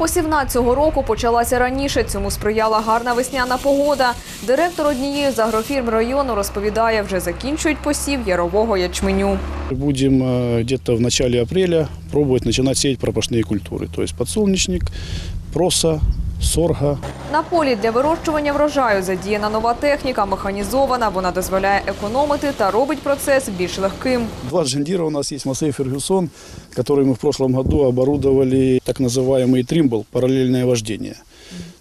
Посівна цього року почалася раніше. Цьому сприяла гарна весняна погода. Директор однієї з агрофірм району розповідає, вже закінчують посів ярового ячменю. Будем э, где-то в начале апреля пробовать начинать сеять пропашные культуры. То есть подсолнечник, проса, сорга. На полі для вирощування врожаю задіяна нова техніка, механізована. Вона дозволяє економити та робить процес більш легким. Два джендира у нас есть, Массей Фергюсон, который мы в прошлом году оборудовали так называемый тримбл, параллельное вождение.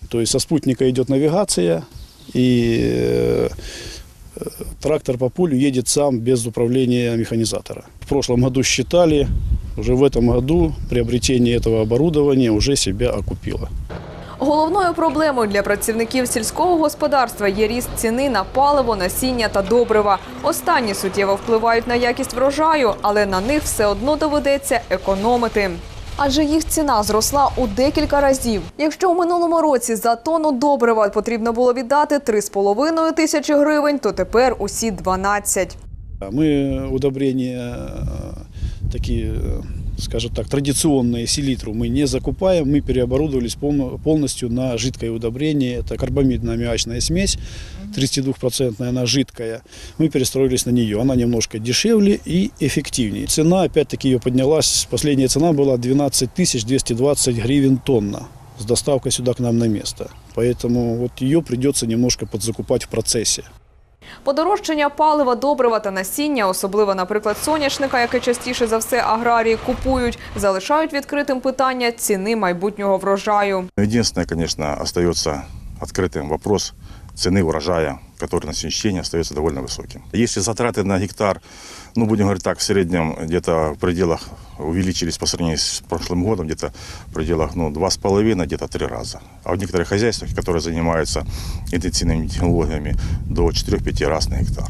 То есть со спутника идет навигация, и э, э, трактор по полю едет сам без управления механизатора. В прошлом году считали, уже в этом году приобретение этого оборудования уже себя окупило. Головною проблемою для працівників сільського господарства є ріст ціни на паливо, насіння та добрива. Останні суттєво впливають на якість врожаю, але на них все одно доведеться економити. Адже їх ціна зросла у декілька разів. Якщо у минулому році за тонну добрива потрібно було віддати 3,5 тисячі гривень, то тепер усі 12. А Мы удобрения э, такие, э, скажем так, традиционные селитру мы не закупаем, мы переоборудовались пол- полностью на жидкое удобрение. Это карбамидно-аммиачная смесь, 32% она жидкая. Мы перестроились на нее. Она немножко дешевле и эффективнее. Цена, опять-таки, ее поднялась. Последняя цена была 12 220 гривен тонна с доставкой сюда к нам на место. Поэтому вот ее придется немножко подзакупать в процессе. Подорожчання палива, добрива та насіння, особливо, наприклад, соняшника, яке частіше за все аграрії купують, залишають відкритим питання ціни майбутнього врожаю. Єдине, конечно, залишається відкритим вопрос цены урожая, который на сегодняшний день остается довольно высоким. Если затраты на гектар, ну, будем говорить так, в среднем где-то в пределах увеличились по сравнению с прошлым годом, где-то в пределах ну, 2,5, где-то 3 раза. А в некоторых хозяйствах, которые занимаются интенсивными технологиями, до 4-5 раз на гектар.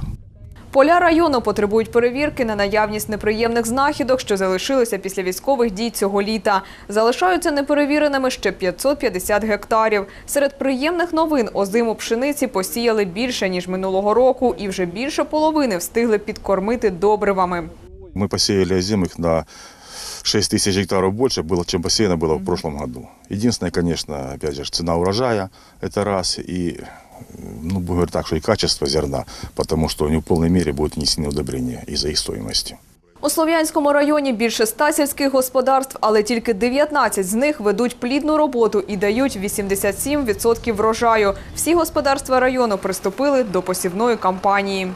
Поля району потребують перевірки на наявність неприємних знахідок, що залишилися після військових дій цього літа. Залишаються неперевіреними ще 550 гектарів. Серед приємних новин озиму пшениці посіяли більше, ніж минулого року, і вже більше половини встигли підкормити добривами. Мы посеяли озимых на 6 тысяч гектаров больше, было, чем посеяно было в прошлом году. Единственное, конечно, опять же, цена урожая, это раз, и, э, ну, будем говорить так, что и качество зерна, потому что они в полной мере будут внесены удобрения из-за их стоимости. У Слов'янському районі більше ста сільських господарств, але тільки 19 з них ведуть плідну роботу і дають 87% врожаю. Всі господарства району приступили до посівної кампанії.